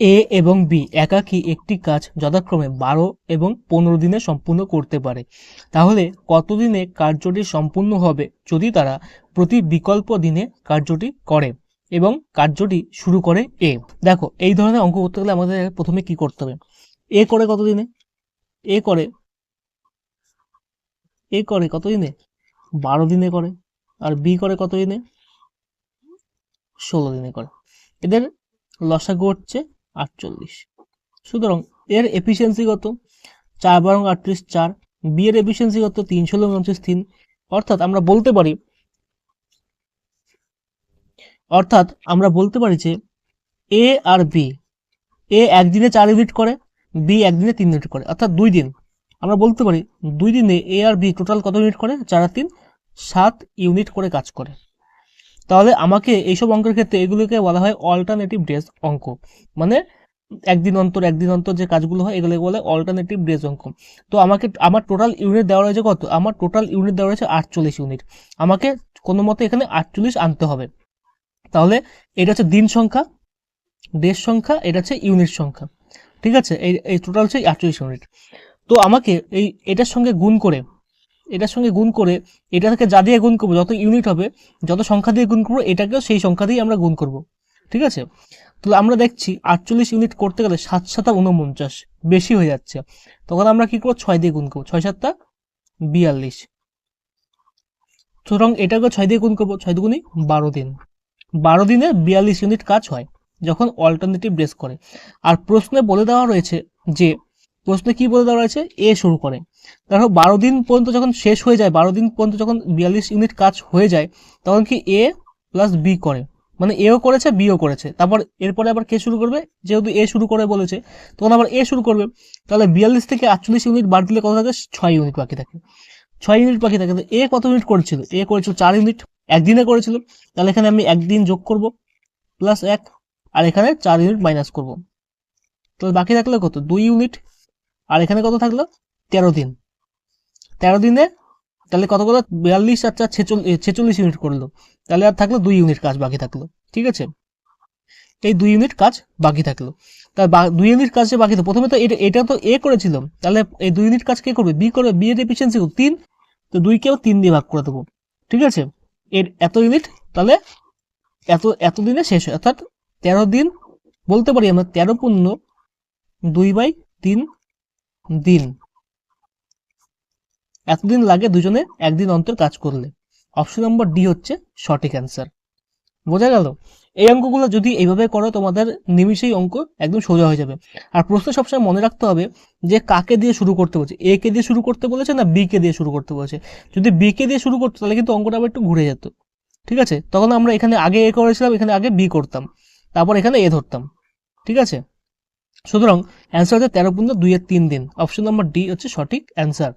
এ এবং বি একাকী একটি কাজ যথাক্রমে বারো এবং পনেরো দিনে সম্পূর্ণ করতে পারে। তাহলে কতদিনে কার্যটি সম্পূর্ণ হবে যদি তারা প্রতি বিকল্প দিনে কার্যটি করে এবং কার্যটি শুরু করে এ? দেখো, এই ধরনের অঙ্ক করতে গেলে আমাদের প্রথমে কি করতে হবে? এ করে কত দিনে এ করে এ করে কত দিনে বারো দিনে করে। আর বি করে কত দিনে ষোলো দিনে করে। এদের লসাগু হচ্ছে আটচল্লিশ। সুতরাং এর এফিসিয়েন্সি কত? চার বারং আটত্রিশ, চার। বি এর এফিসিয়েন্সি কত? তিন ষোলো উনত্রিশ তিন অর্থাৎ আমরা বলতে পারি, অর্থাৎ আমরা বলতে পারি যে এ আর বি এ একদিনে চার ইউনিট করে বি একদিনে তিন ইউনিট করে, অর্থাৎ দুই দিন। আমরা বলতে পারি, দুই দিনে এ আর বি টোটাল কত ইউনিট করে? চার তিন, সাত ইউনিট করে কাজ করে। তাহলে আমাকে এইসব অঙ্কের ক্ষেত্রে এগুলোকে বলা হয় অল্টারনেটিভ ডেজ অঙ্ক। মানে একদিন অন্তর একদিন অন্তর যে কাজগুলো হয়, এগুলোকে বলে অল্টারনেটিভ ডেজ অঙ্ক। তো আমাকে, আমার টোটাল ইউনিট দেওয়া রয়েছে কত? আমার টোটাল ইউনিট দেওয়া রয়েছে আটচল্লিশ ইউনিট আমাকে কোনো মতে এখানে আটচল্লিশ আনতে হবে। তাহলে এটা হচ্ছে দিন সংখ্যা ডেজ সংখ্যা, এটা হচ্ছে ইউনিট সংখ্যা। ঠিক আছে? এই এই টোটাল হচ্ছে আটচল্লিশ ইউনিট তো আমাকে এই, এটার সঙ্গে গুণ করে এটার সঙ্গে গুণ করে, এটাকে যা দিয়ে গুণ করব, যত ইউনিট হবে, যত সংখ্যা দিয়ে গুণ করব, এটাকেও সেই সংখ্যা দিয়ে আমরা গুণ করব। ঠিক আছে? তো আমরা দেখছি আটচল্লিশ ইউনিট করতে গেলে সাত সাতা উনপঞ্চাশ বেশি হয়ে যাচ্ছে। তখন আমরা কি করব? ছয় দিয়ে গুণ করব। ছয় সাতটা বিয়াল্লিশ। সুতরাং এটাকে ছয় দিয়ে গুণ করব। ছয় দুগুণই বারো দিন। বারো দিনে বিয়াল্লিশ ইউনিট কাজ হয়, যখন অল্টারনেটিভ ড্রেস করে। আর প্রশ্নে বলে দেওয়া রয়েছে যে প্রশ্নে কি বলে দেওয়া রয়েছে? এ শুরু করে। দেখো, বারো দিন পর্যন্ত যখন শেষ হয়ে যায়, বারো দিন পর্যন্ত যখন বিয়াল্লিশ ইউনিট কাজ হয়ে যায়, তখন কি এ প্লাস বি করে। মানে এও করেছে, বিও করেছে। তারপর এরপরে আবার কে শুরু করবে? যেহেতু এ শুরু করে বলেছে, তখন আবার এ শুরু করবে। তাহলে বিয়াল্লিশ থেকে আটচল্লিশ ইউনিট বাদ দিলে কত থাকে? ছয় ইউনিট বাকি থাকে। ছয় ইউনিট বাকি থাকে। এ কত ইউনিট করেছিল? এ করেছিল চার ইউনিট। একদিনে করেছিল। তাহলে এখানে আমি একদিন যোগ করব, প্লাস এক, আর এখানে চার ইউনিট মাইনাস করব। তাহলে বাকি থাকলে কত? দুই ইউনিট আর এখানে কত থাকল? তেরো দিন। তেরো দিনে তাহলে কত কত বিয়াল্লিশ আর চার ছেচল্লিশ ইউনিট করল। তাহলে আর থাকল দুই ইউনিট কাজ বাকি থাকল। ঠিক আছে? এই দুই ইউনিট কাজ বাকি থাকল। বা- দুই ইউনিট কাজ যে বাকি থাকল, প্রথমে তো এটা এটা তো এ করেছিল। তাহলে এই দুই ইউনিট কাজ কে করবে? বি করবে। বি এর এফিসিয়েন্সি তিন। তো দুইকেও তিন দিয়ে ভাগ করে দেবো। ঠিক আছে? এর এত ইউনিট তাহলে এত এত দিনে শেষ হয়। অর্থাৎ তেরো দিন, বলতে পারি আমরা তেরো পূর্ণ দুই বাই তিন দিন। এতদিন লাগে দুজনে একদিন অন্তর কাজ করলে। অপশন নম্বর ডি হচ্ছে সঠিক অ্যান্সার বোঝা গেল? এই অঙ্কগুলো যদি এইভাবে করো, তোমাদের নিমিষেই অঙ্ক একদম সোজা হয়ে যাবে। আর প্রশ্ন সবসময় মনে রাখতে হবে যে কাকে দিয়ে শুরু করতে বলছে? এ কে দিয়ে শুরু করতে বলেছে না বি কে দিয়ে শুরু করতে বলেছে? যদি বি কে দিয়ে শুরু করতো, তাহলে কিন্তু অঙ্কটা আবার একটু ঘুরে যেত। ঠিক আছে? তখন আমরা এখানে আগে এ করেছিলাম, এখানে আগে বি করতাম। তারপর এখানে এ ধরতাম। ঠিক আছে? সুতরাং অ্যান্সার হচ্ছে তেরো পূর্ণ দুইয়ের তিন দিন। অপশন নম্বর ডি হচ্ছে সঠিক অ্যান্সার